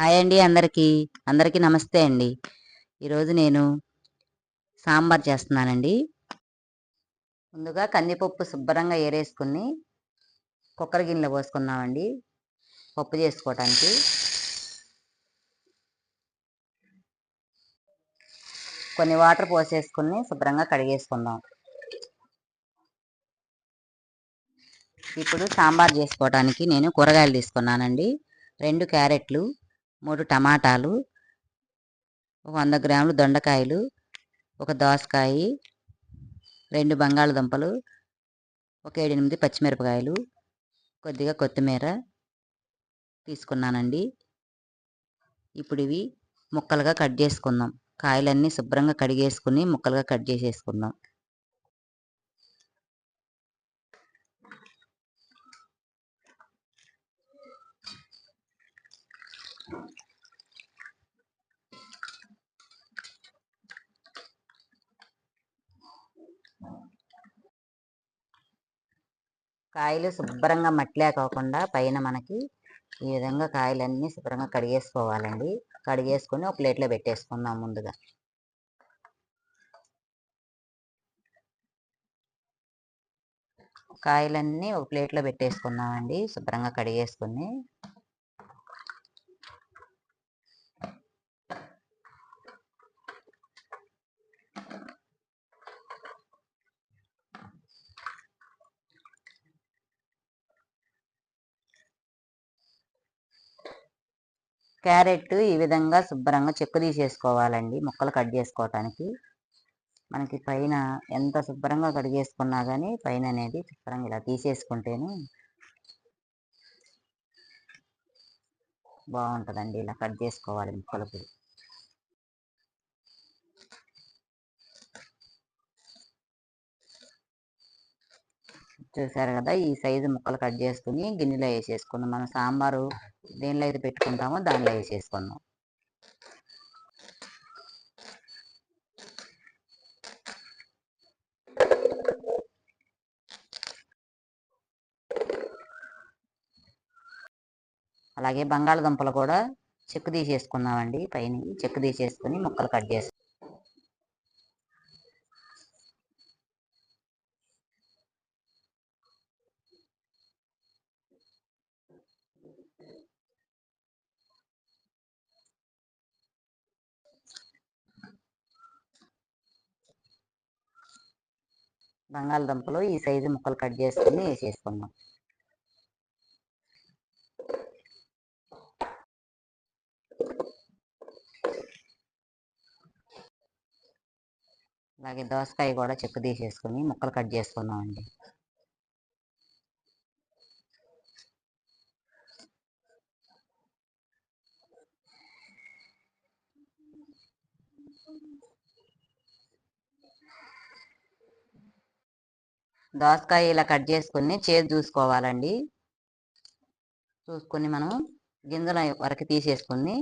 Hi అండి అందరికీ. అందరికీ నమస్తే అండి. ఈరోజు నేను సాంబార్ చేస్తున్నానండి. ముందుగా కందిపప్పు శుభ్రంగా ఏరేసుకుని కుక్కర్ గిన్నెలో పోసుకున్నామండి పప్పు చేసుకోవటానికి. కొన్ని వాటర్ పోసేసుకుని శుభ్రంగా కడిగేసుకుందాం. ఇప్పుడు సాంబార్ చేసుకోవడానికి నేను కూరగాయలు తీసుకున్నానండి. రెండు క్యారెట్లు మూడు టమాటాలు ఒక వంద గ్రాములు దొండకాయలు ఒక దోసకాయ రెండు బంగాళదుంపలు ఒక ఏడెనిమిది పచ్చిమిరపకాయలు కొద్దిగా కొత్తిమీర తీసుకున్నానండి. ఇప్పుడు ఇవి ముక్కలుగా కట్ చేసుకుందాం. కాయలన్నీ శుభ్రంగా కడిగేసుకుని ముక్కలుగా కట్ చేసేసుకుందాం. కాయలు శుభ్రంగా మట్టిలే కాకుండా పైన మనకి ఈ విధంగా కాయలన్నీ శుభ్రంగా కడిగేసుకోవాలండి. కడిగేసుకొని ఒక ప్లేట్లో పెట్టేసుకుందాం ముందుగా. కాయలన్నీ ఒక ప్లేట్లో పెట్టేసుకుందామండి. శుభ్రంగా కడిగేసుకుని. క్యారెట్ ఈ విధంగా శుభ్రంగా చెక్కు తీసేసుకోవాలండి ముక్కలు కట్ చేసుకోవటానికి. మనకి పైన ఎంత శుభ్రంగా కడిగేసుకున్నా కానీ పైన అనేది శుభ్రంగా ఇలా తీసేసుకుంటేనే బాగుంటుందండి ఇలా కట్ చేసుకోవాలి ముక్కలకి చూసారు కదా ఈ సైజు ముక్కలు కట్ చేసుకుని గిన్నెలో వేసేసుకుందాం. మనం సాంబారు దేనిలో అయితే పెట్టుకుంటామో దానిలో వేసేసుకుందాం. అలాగే బంగాళదుంపలు కూడా చెక్కు తీసేసుకుందామండి పైన చెక్కు తీసేసుకుని ముక్కలు కట్ చేసుకుందాం బంగాళదుంపలు ఈ సైజు ముక్కలు కట్ చేసుకుని వేసేసుకుందాం. అలాగే దోసకాయ కూడా చెక్కు తీసేసుకుని ముక్కలు కట్ చేసుకుందాం దోసకాయ ఇలా కట్ చేసుకుని చేదు చూసుకోవాలండి. చూసుకొని మనం గింజల వరకు తీసేసుకుని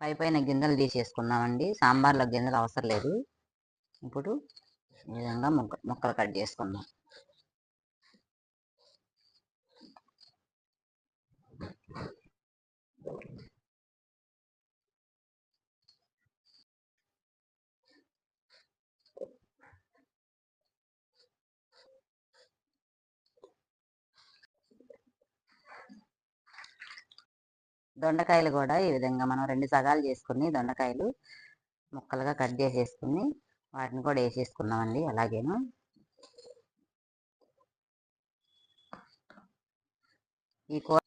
పై పైన గింజలు తీసేసుకుందామండి సాంబార్లో గింజలు అవసరం లేదు. ఇప్పుడు ఈ విధంగా ముక్క ముక్కలు కట్ చేసుకుందాం. దొండకాయలు కూడా ఈ విధంగా మనం రెండు సగాలు చేసుకుని దొండకాయలు ముక్కలుగా కట్ చేసేసుకుని వాటిని కూడా వేసేసుకున్నామండి అలాగేను. ఈ కూర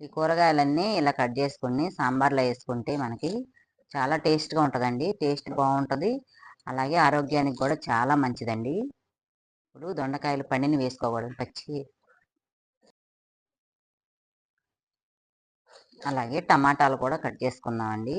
ఈ కూరగాయలన్నీ ఇలా కట్ చేసుకుని సాంబార్లో వేసుకుంటే మనకి చాలా టేస్ట్గా ఉంటుందండి. టేస్ట్ బాగుంటుంది. అలాగే ఆరోగ్యానికి కూడా చాలా మంచిదండి. ఇప్పుడు దొండకాయలు పండిని వేసుకోకూడదు. పచ్చి అలాగే టమాటాలు కూడా కట్ చేసుకుందామండి.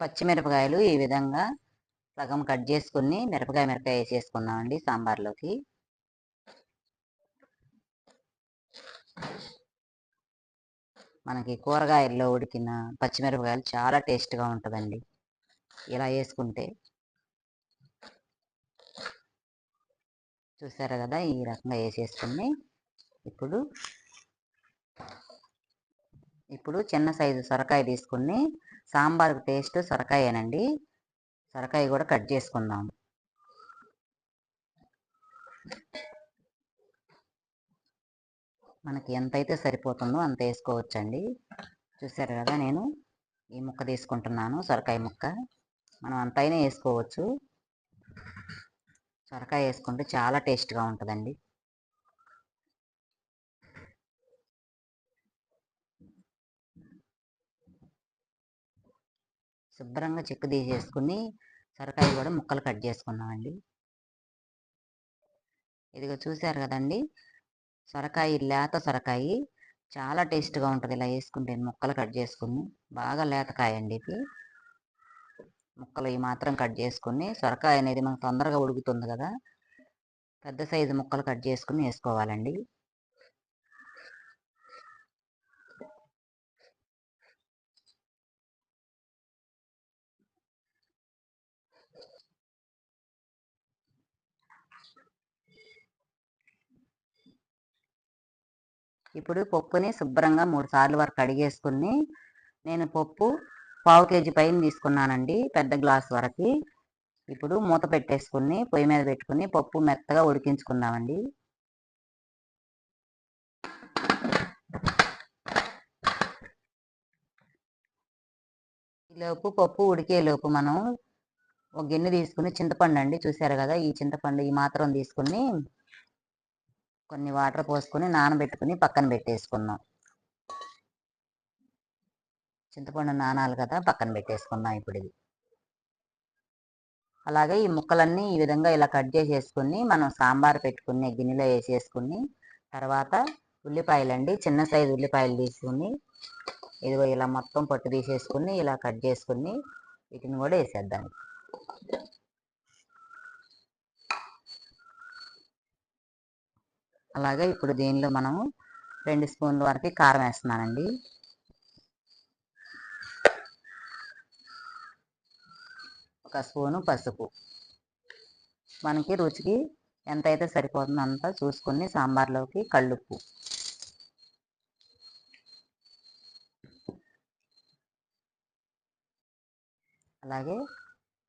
పచ్చిమిరపకాయలు ఈ విధంగా సగం కట్ చేసుకుని మిరపకాయ మిరపకాయ వేసేసుకుందామండి సాంబార్లోకి. మనకి కూరగాయల్లో ఉడికిన పచ్చిమిరపకాయలు చాలా టేస్ట్గా ఉంటుందండి. ఇలా వేసుకుంటే. చూసారా కదా ఈ రకంగా వేసేసుకుని ఇప్పుడు ఇప్పుడు చిన్న సైజు సొరకాయ తీసుకుని సాంబార్కు టేస్ట్ సొరకాయేనండి. సొరకాయ కూడా కట్ చేసుకుందాం మనకి ఎంతైతే సరిపోతుందో అంత వేసుకోవచ్చండి. చూసారు కదా నేను ఈ ముక్క తీసుకుంటున్నాను సొరకాయ ముక్క. మనం అంతైనా వేసుకోవచ్చు. సొరకాయ వేసుకుంటే చాలా టేస్ట్గా ఉంటుందండి. శుభ్రంగా చెక్కు తీసేసుకుని సొరకాయ కూడా ముక్కలు కట్ చేసుకున్నామండి. ఇదిగో చూసారు కదండి సొరకాయ లేత సొరకాయ చాలా టేస్ట్గా ఉంటుంది ఇలా వేసుకుంటే ముక్కలు కట్ చేసుకుని బాగా లేతకాయ అండి ఇది. ముక్కలు ఈ మాత్రం కట్ చేసుకుని సొరకాయ అనేది మనకు తొందరగా ఉడుకుతుంది కదా పెద్ద సైజు ముక్కలు కట్ చేసుకుని వేసుకోవాలండి. ఇప్పుడు పప్పుని శుభ్రంగా మూడు సార్లు వరకు కడిగేసుకుని నేను పప్పు పావు కేజీ పైన తీసుకున్నానండి పెద్ద గ్లాస్ వరకు. ఇప్పుడు మూత పెట్టేసుకుని పొయ్యి మీద పెట్టుకుని పప్పు మెత్తగా ఉడికించుకుందామండి. లోపు పప్పు ఉడికేలోపు మనం ఒక గిన్నె తీసుకుని చింతపండు అండి చూసారు కదా ఈ చింతపండు ఈ మాత్రం తీసుకుని కొన్ని వాటర్ పోసుకొని నానబెట్టుకుని పక్కన పెట్టేసుకున్నాం చింతపండు నానాలి కదా పక్కన పెట్టేసుకున్నాం ఇప్పుడు ఇది. అలాగే ఈ ముక్కలన్నీ ఈ విధంగా ఇలా కట్ చేసేసుకుని మనం సాంబార్ పెట్టుకుని గిన్నెలో వేసేసుకుని తర్వాత ఉల్లిపాయలండి చిన్న సైజు ఉల్లిపాయలు తీసుకుని ఇదిగో ఇలా మొత్తం పట్టు తీసేసుకుని ఇలా కట్ చేసుకుని వీటిని కూడా వేసేద్దాం. అలాగే ఇప్పుడు దీనిలో మనము రెండు స్పూన్ల వరకు కారం వేస్తున్నానండి. ఒక స్పూను పసుపు. మనకి రుచికి ఎంతైతే సరిపోతుందో అంత చూసుకుని సాంబార్లోకి కళ్ళుప్పు. అలాగే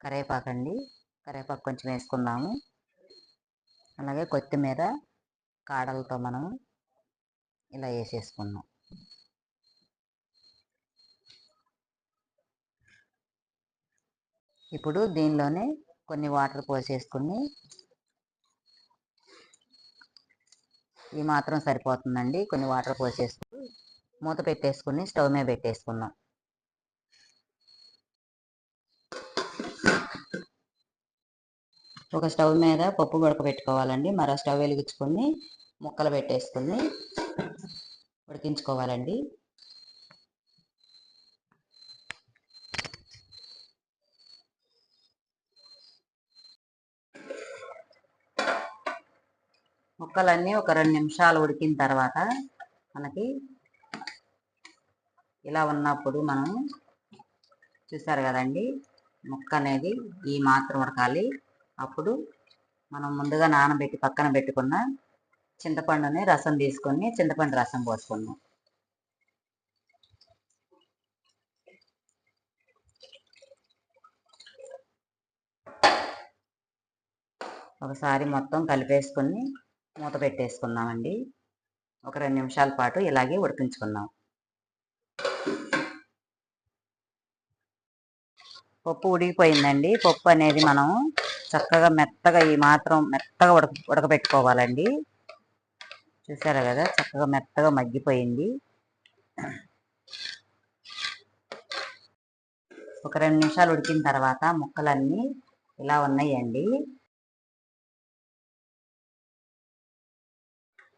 కరేపాకండి. అండి కొంచెం వేసుకుందాము. అలాగే కొత్తిమీర కాడలతో మనం ఇలా వేసేసుకున్నాం ఇప్పుడు దీనిలోనే కొన్ని వాటర్ పోసేసుకుని ఈ మాత్రం సరిపోతుందండి. కొన్ని వాటర్ పోసేసుకుని మూత పెట్టేసుకుని స్టవ్ మీద పెట్టేసుకున్నాం. ఒక స్టవ్ మీద పప్పు ఉడకబెట్టుకోవాలండి. మరో స్టవ్ వెలిగించుకొని ముక్కలు పెట్టేసుకుని ఉడికించుకోవాలండి. ముక్కలన్నీ ఒక రెండు నిమిషాలు ఉడికిన తర్వాత మనకి ఇలా ఉన్నప్పుడు మనం చూసారు కదండి ముక్క అనేది ఈ మాత్రం ఉడకాలి. అప్పుడు మనం ముందుగా నానబెట్టి పక్కన పెట్టుకున్న చింతపండుని రసం తీసుకొని చింతపండు రసం పోసుకున్నాం ఒకసారి మొత్తం కలిపేసుకొని మూత పెట్టేసుకుందామండి. ఒక రెండు నిమిషాల పాటు ఇలాగే ఉడికించుకుందాం. పప్పు ఉడికిపోయిందండి. పప్పు అనేది మనం చక్కగా మెత్తగా ఈ మాత్రం మెత్తగా ఉడక ఉడకబెట్టుకోవాలండి. చూసారా కదా చక్కగా మెత్తగా మగ్గిపోయింది. ఒక రెండు నిమిషాలు ఉడికిన తర్వాత ముక్కలన్నీ ఇలా ఉన్నాయండి.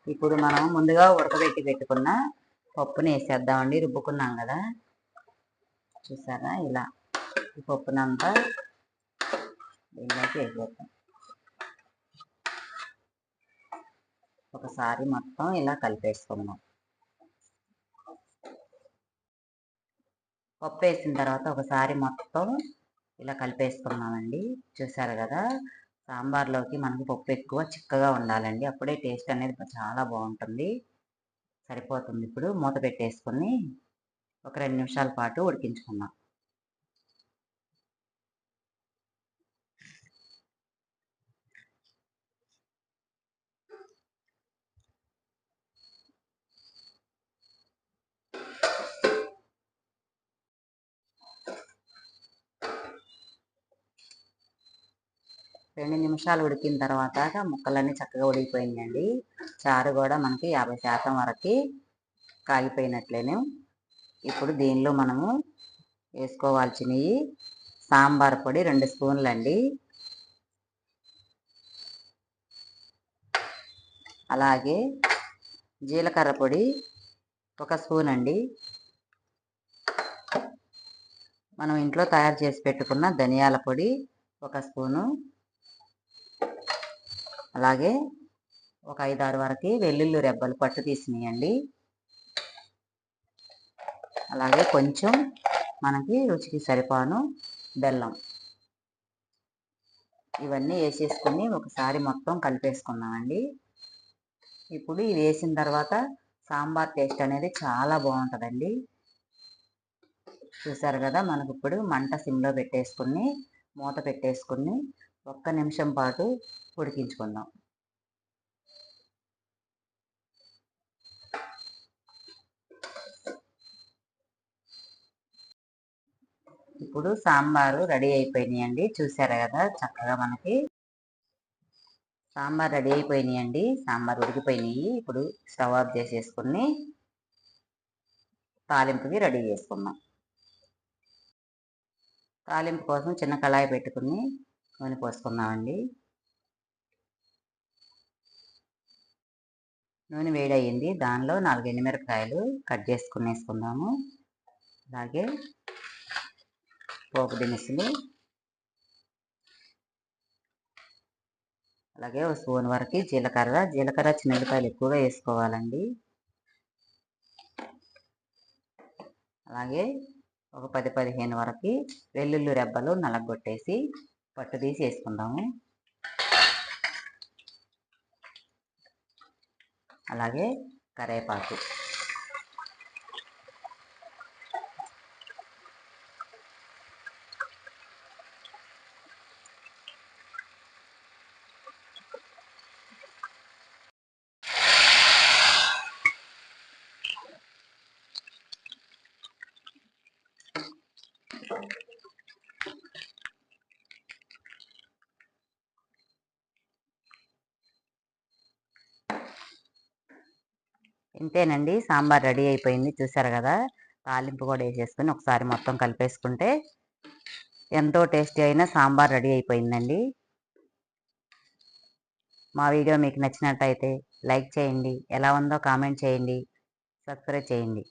ఇప్పుడు మనం ముందుగా ఉడకబెట్టి పెట్టుకున్న పప్పుని వేసేద్దామండి. రుబ్బుకున్నాం కదా. చూసారా? ఇలా ఈ పప్పునంతా దీనిలోకి వేసేద్దాం. ఒకసారి మొత్తం ఇలా కలిపేసుకుందాం. పప్పు వేసిన తర్వాత ఒకసారి మొత్తం ఇలా కలిపేసుకున్నామండి. చూసారు కదా సాంబార్లోకి మనకు పప్పు ఎక్కువ చిక్కగా ఉండాలండి. అప్పుడే టేస్ట్ అనేది చాలా బాగుంటుంది. సరిపోతుంది ఇప్పుడు మూత పెట్టేసుకుని ఒక రెండు నిమిషాల పాటు ఉడికించుకుందాం. రెండు నిమిషాలు ఉడికిన తర్వాత ముక్కలన్నీ చక్కగా ఉడికిపోయిందండి చారు కూడా మనకి యాభై శాతం వరకు కాగిపోయినట్లేనే. ఇప్పుడు దీనిలో మనము వేసుకోవాల్సినవి సాంబార్ పొడి రెండు స్పూన్లు అండి అలాగే జీలకర్ర పొడి ఒక స్పూన్ అండి మనం ఇంట్లో తయారు చేసి పెట్టుకున్న ధనియాల పొడి ఒక స్పూను. అలాగే ఒక ఐదారు వరకు వెల్లుల్లి రెబ్బలు పట్టు తీసినాయండి. అలాగే కొంచెం మనకి రుచికి సరిపాను బెల్లం. ఇవన్నీ వేసేసుకుని ఒకసారి మొత్తం కలిపేసుకున్నామండి. ఇప్పుడు ఇవి వేసిన తర్వాత సాంబార్ టేస్ట్ అనేది చాలా బాగుంటుందండి. చూసారు కదా మనకి ఇప్పుడు మంట సిమ్లో పెట్టేసుకుని మూత పెట్టేసుకుని ఒక్క నిమిషం పాటు ఉడికించుకుందాం. ఇప్పుడు సాంబారు రెడీ అయిపోయినాయండి. చూసారా కదా చక్కగా మనకి సాంబార్ రెడీ అయిపోయినాయండి. సాంబార్ ఉడికిపోయినాయి. ఇప్పుడు స్టవ్ ఆఫ్ చేసేసుకుని తాలింపుకి రెడీ చేసుకుందాం. తాలింపు కోసం చిన్న కళాయి పెట్టుకుని నూనె పోసుకుందామండి. నూనె వేడయింది దానిలో నాలుగు ఎండుమిరపకాయలు కట్ చేసుకుని వేసుకుందాము అలాగే పోపు దినుసులు అలాగే ఒక స్పూన్ వరకు జీలకర్ర. జీలకర్ర చిన్నపాయలు ఎక్కువగా వేసుకోవాలండి. అలాగే ఒక పది పదిహేను వరకు వెల్లుల్లి రెబ్బలు నలగొట్టేసి పట్టు తీసి వేసుకుందాము. అలాగే కరేపాకు. ఇంతేనండి. సాంబార్ రెడీ అయిపోయింది. చూసారు కదా? తాలింపు కూడా వేసేసుకుని ఒకసారి మొత్తం కలిపేసుకుంటే ఎంతో టేస్టీ అయిన సాంబార్ రెడీ అయిపోయిందండి. మా వీడియో మీకు నచ్చినట్టయితే లైక్ చేయండి. ఎలా ఉందో కామెంట్ చేయండి. సబ్స్క్రైబ్ చేయండి.